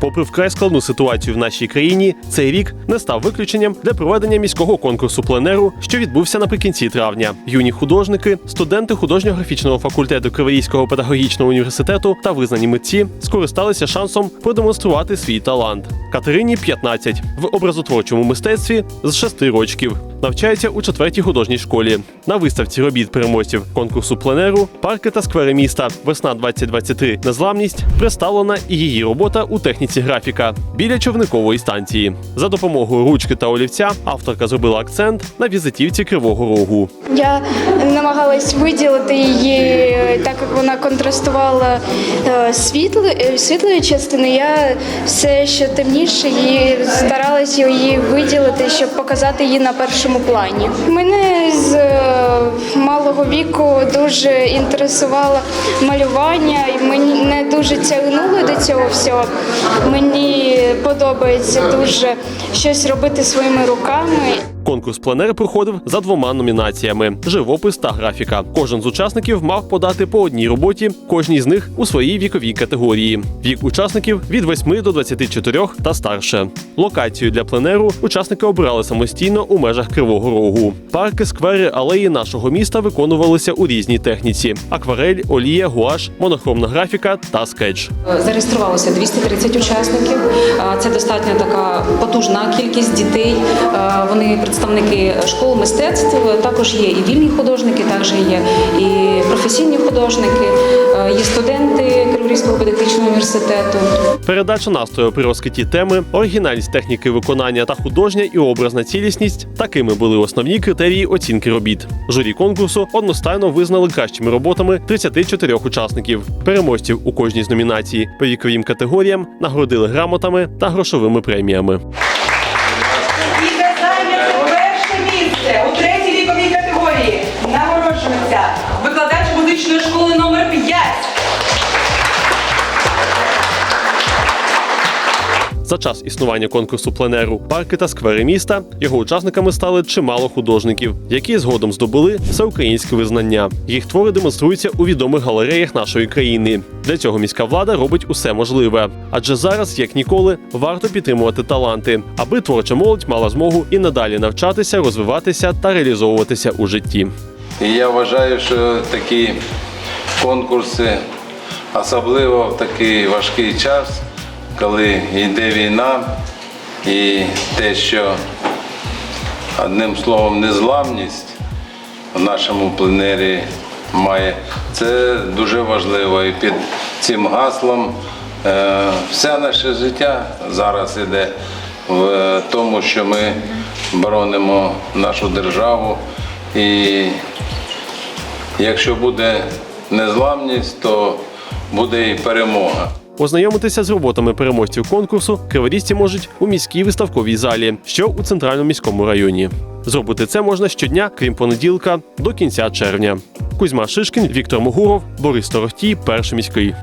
Попри вкрай складну ситуацію в нашій країні, цей рік не став виключенням для проведення міського конкурсу пленеру, що відбувся наприкінці травня. Юні художники, студенти художньо-графічного факультету Криворізького педагогічного університету та визнані митці скористалися шансом продемонструвати свій талант. Катерині 15 в образотворчому мистецтві з 6 рочків. Навчається у четвертій художній школі. На виставці робіт переможців конкурсу пленеру, парки та сквери міста Весна 2023 Незламність представлена і її робота у техніці графіка біля човникової станції. За допомогою ручки та олівця авторка зробила акцент на візитівці Кривого Рогу. Я намагалась виділити її так, як вона контрастувала е, світло, е, світлої частини. Я все що темніше і старалась її виділити, щоб показати її на першому плані. Мене малого віку дуже інтересувало малювання, і мене дуже тягнуло до цього всього. Мені подобається дуже щось робити своїми руками. Конкурс пленер проходив за двома номінаціями: живопис та графіка. Кожен з учасників мав подати по одній роботі, кожній з них у своїй віковій категорії. Вік учасників від 8 до 24 та старше. Локацію для пленеру учасники обирали самостійно у межах Кривого Рогу. Парки, сквери, алеї нашого міста виконувалися у різній техніці: акварель, олія, гуаш, монохромна графіка та скетч. Зареєструвалося 230 учасників. Це достатньо така потужна кількість дітей. Вони представники школ мистецтв. Також є і вільні художники, також є і професійні художники, а, є студенти Криворізького педагогічного університету. Передача настрою при розкритті теми, оригінальність техніки виконання та художня і образна цілісність такими були основні критерії оцінки робіт. Журі конкурсу одностайно визнали кращими роботами 34 учасників. Переможців у кожній з номінацій по віковим категоріям нагородили грамотами та грошовими преміями. За час існування конкурсу пленеру парки та сквери міста його учасниками стали чимало художників, які згодом здобули всеукраїнське визнання. Їх твори демонструються у відомих галереях нашої країни. Для цього міська влада робить усе можливе. Адже зараз, як ніколи, варто підтримувати таланти, аби творча молодь мала змогу і надалі навчатися, розвиватися та реалізовуватися у житті. Я вважаю, що такі конкурси, особливо в такий важкий час, коли йде війна, і те, що одним словом незламність в нашому пленері має, це дуже важливо. І під цим гаслом е, все наше життя зараз іде в тому, що ми боронимо нашу державу. І якщо буде незламність, то буде і перемога. Ознайомитися з роботами переможців конкурсу криворізці можуть у міській виставковій залі, що у центральному міському районі. Зробити це можна щодня, крім понеділка, до кінця червня. Кузьма Шишкін, Віктор Могуров, Борис Торохтій, перший міський.